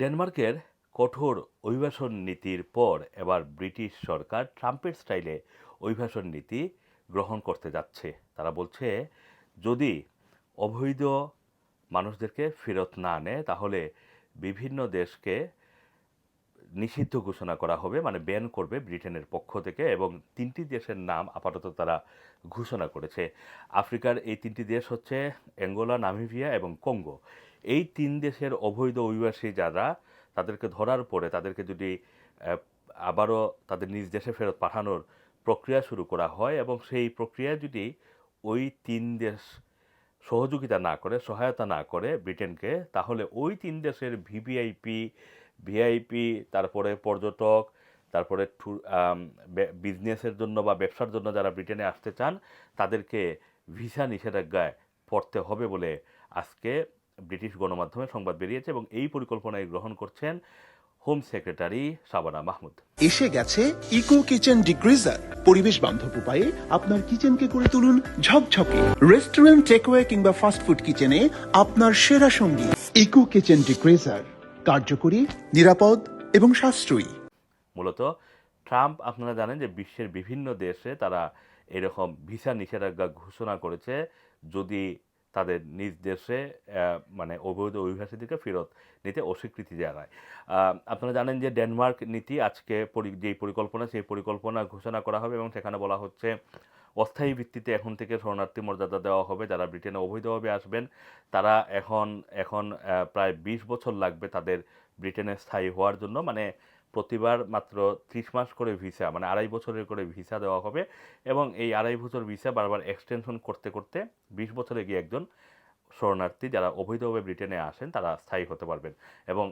ডেনমার্কের কঠোর অভিবাসন নীতির পর এবার ব্রিটিশ সরকার ট্রাম্পের স্টাইলে অভিবাসন নীতি গ্রহণ করতে যাচ্ছে। তারা বলছে, যদি অবৈধ মানুষদেরকে ফেরত না আনে, তাহলে বিভিন্ন দেশকে নিষিদ্ধ ঘোষণা করা হবে মানে ব্যান করবে ব্রিটেনের পক্ষ থেকে এবং তিনটি দেশের নাম আপাতত তারা ঘোষণা করেছে। আফ্রিকার এই তিনটি দেশ হচ্ছে অ্যাঙ্গোলা, নামিবিয়া এবং কঙ্গো। এই তিন দেশের অবৈধ অভিবাসী যারা, তাদেরকে ধরার পরে তাদেরকে যদি আবারও তাদের নিজ দেশে ফেরত পাঠানোর প্রক্রিয়া শুরু করা হয় এবং সেই প্রক্রিয়া যদি ওই তিন দেশ সহযোগিতা না করে, সহায়তা না করে ব্রিটেনকে, তাহলে ওই তিন দেশের ভিভিআইপি ভিআইপি তারপরে পর্যটক, তারপরে বিজনেসের জন্য বা ব্যবসার জন্য যারা ব্রিটেনে আসতে চান, তাদেরকে ভিসা নিষেধাজ্ঞায় পড়তে হবে বলে আজকে ব্রিটিশ গণমাধ্যমে সংবাদ বেরিয়েছে এবং এই পরিকল্পনায় গ্রহণ করছেন হোম সেক্রেটারি শাবানা মাহমুদ। এসে গেছে ইকো কিচেন ডিগ্রিজার। পরিবেশ বান্ধব উপায়ে আপনার কিচেনকে করে তুলুন ঝকঝকে। রেস্টুরেন্ট, টেকওয়ে কিংবা ফাস্টফুড কিচেনে আপনার সেরা সঙ্গী। Eco kitchen degreaser. কার্যকরী, নিরাপদ এবং সাশ্রয়ী। মূলত ট্রাম্প আপনারা জানেন যে বিশ্বের বিভিন্ন দেশে তারা এরকম ভিসা নিষেধাজ্ঞা ঘোষণা করেছে, যদি তাদের নিজ দেশে মানে অবৈধ অভিবাসীদেরকে ফেরত নিতে অস্বীকৃতি জানায়। আপনারা জানেন যে ডেনমার্ক নীতি আজকে যেই পরিকল্পনা, সেই পরিকল্পনা ঘোষণা করা হবে এবং সেখানে বলা হচ্ছে অস্থায়ী ভিত্তিতে এখন থেকে শরণার্থী মর্যাদা দেওয়া হবে। যারা ব্রিটেনে অবৈধভাবে আসবেন, তারা এখন এখন প্রায় বিশ বছর লাগবে তাদের ব্রিটেনে স্থায়ী হওয়ার জন্য। মানে প্রতিবার মাত্র ত্রিশ মাস করে ভিসা মানে আড়াই বছরের করে ভিসা দেওয়া হবে এবং এই আড়াই বছর ভিসা বারবার এক্সটেনশন করতে করতে বিশ বছরে গিয়ে একজন শরণার্থী, যারা অবৈধভাবে ব্রিটেনে আসেন, তারা স্থায়ী হতে পারবেন। এবং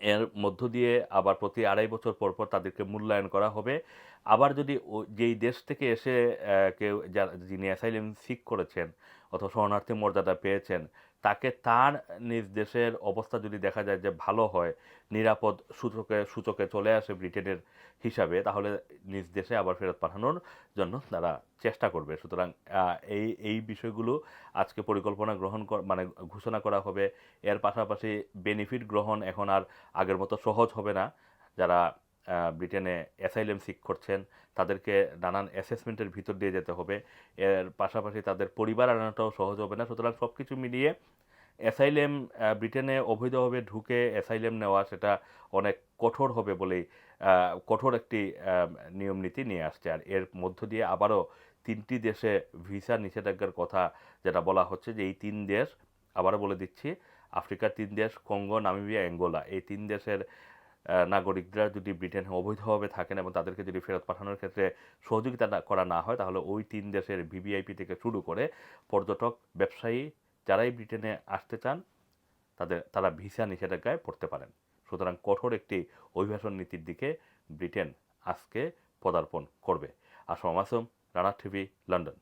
এর মধ্য দিয়ে আবার প্রতি আড়াই বছর পর পর তাদেরকে মূল্যায়ন করা হবে। আবার যদি যেই দেশ থেকে এসে কেউ যারা, যিনি অ্যাসাইলেম সিক করেছেন অথবা শরণার্থী মর্যাদা পেয়েছেন তাকে তার নিজ দেশের অবস্থা যদি দেখা যায় যে ভালো হয়, নিরাপদ সূচকে সূচকে চলে আসে ব্রিটেনের হিসাবে, তাহলে নিজ দেশে আবার ফেরত পাঠানোর জন্য তারা চেষ্টা করবে। সুতরাং এই এই বিষয়গুলো আজকে পরিকল্পনা গ্রহণ মানে ঘোষণা করা হবে। এর পাশাপাশি বেনিফিট গ্রহণ এখন আর আগের মতো সহজ হবে না। যারা ব্রিটেনে অ্যাসাইলেম সিক করছেন, তাদেরকে নানান অ্যাসেসমেন্টের ভিতর দিয়ে যেতে হবে। এর পাশাপাশি তাদের পরিবার আনাটাও সহজ হবে না। সুতরাং সব কিছু মিলিয়ে অ্যাসাইলেম ব্রিটেনে অবৈধভাবে ঢুকে অ্যাসাইলেম নেওয়া সেটা অনেক কঠোর হবে বলেই কঠোর একটি নিয়ম নীতি নিয়ে আসছে। আর এর মধ্য দিয়ে আবারও তিনটি দেশে ভিসা নিষেধাজ্ঞার কথা যেটা বলা হচ্ছে যে, এই তিন দেশ, আবারও বলে দিচ্ছি, আফ্রিকার তিন দেশ, কঙ্গো, নামিবিয়া, অ্যাঙ্গোলা, এই তিন দেশের নাগরিকরা যদি ব্রিটেনে অবৈধভাবে থাকেন এবং তাদেরকে যদি ফেরত পাঠানোর ক্ষেত্রে সহযোগিতা করা না হয়, তাহলে ওই তিন দেশের ভিভিআইপি থেকে শুরু করে পর্যটক, ব্যবসায়ী যারাই ব্রিটেনে আসতে চান, তাদের তারা ভিসা নিষেধাজ্ঞায় পড়তে পারেন। সুতরাং কঠোর একটি অভিবাসন নীতির দিকে ব্রিটেন আজকে পদার্পণ করবে। Assam Masum Rana TV, London.